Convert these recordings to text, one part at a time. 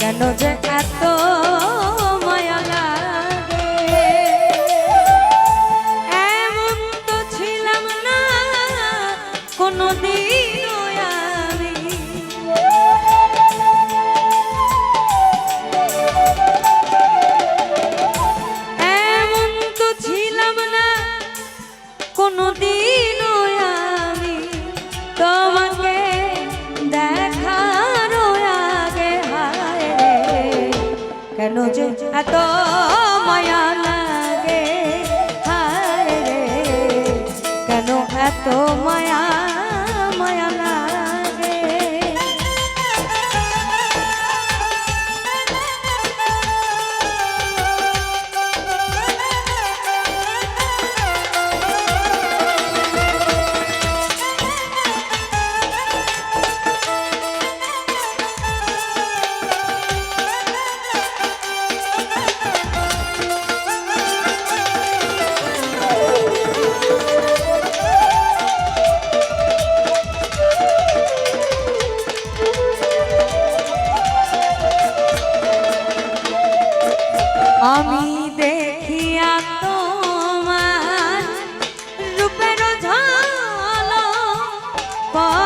কেন যে Paul.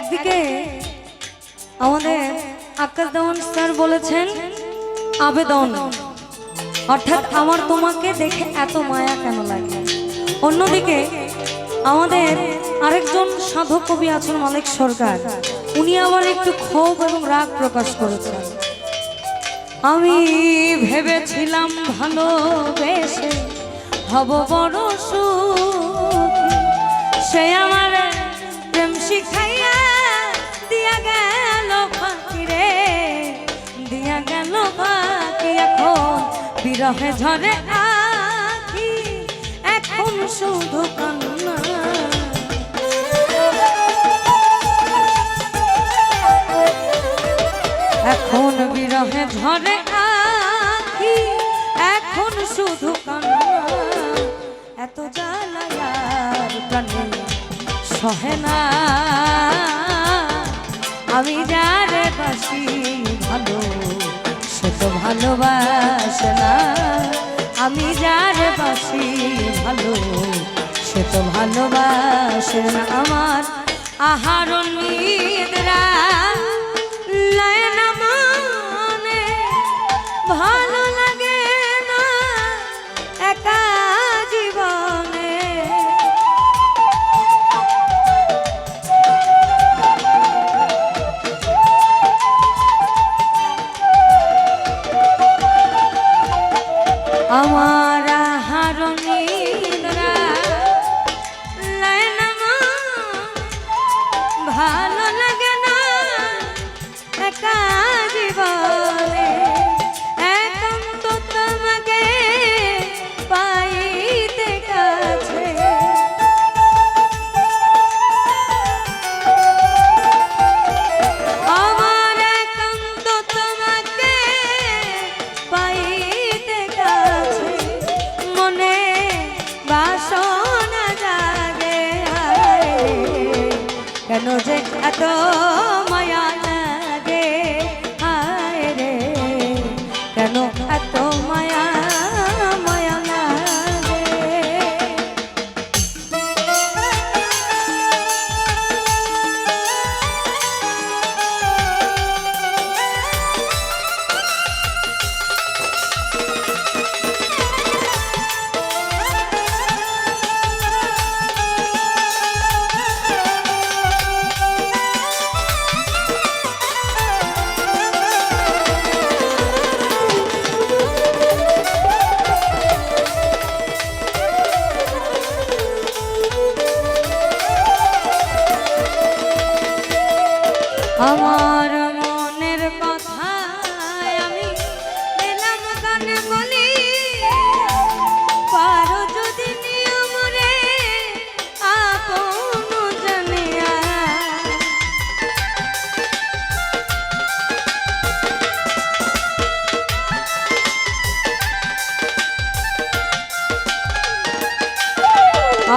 একদিকে আমাদের আকাশ দেওয়ান স্যার বলেছেন, আবেদন। অর্থাৎ আমার তোমাকে দেখে এত মায়া কেন লাগে? অন্যদিকে আমাদের আরেকজন সাধক কবি আছেন মালিক সরকার। উনি আবার একটু ক্ষোভ এবং রাগ প্রকাশ করেছেন। আমি ভেবেছিলাম ভালোবেসে হব বড় সে আমার প্রেম শিখাইয়া বিরহে ঝরে আখি, এখন শুধু কান্না। এখন বিরহে ঝরে আখি, এখন শুধু কান্না। এত জ্বালায়ার প্রাণে সহে না। আমি যারে বাসি ভালো, সে তো ভালোবাসে না। আমি যার বাসি ভালো, সে তো ভালোবাসে না আমার। আহার নিদ্রা লয় না মানে ভালো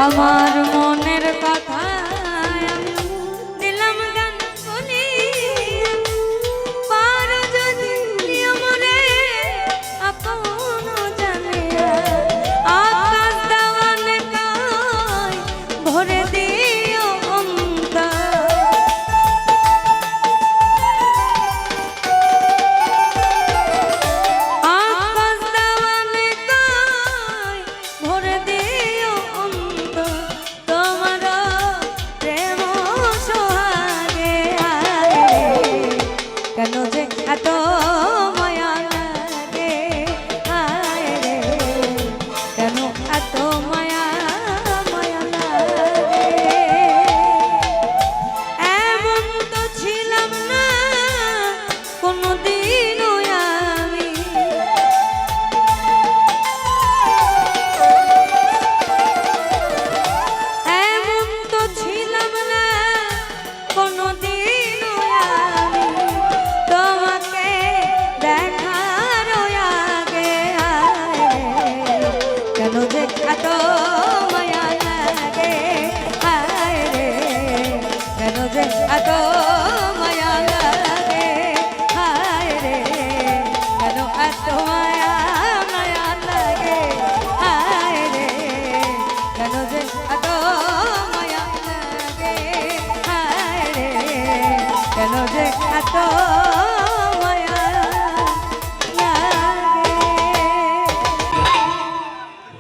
আমার মনের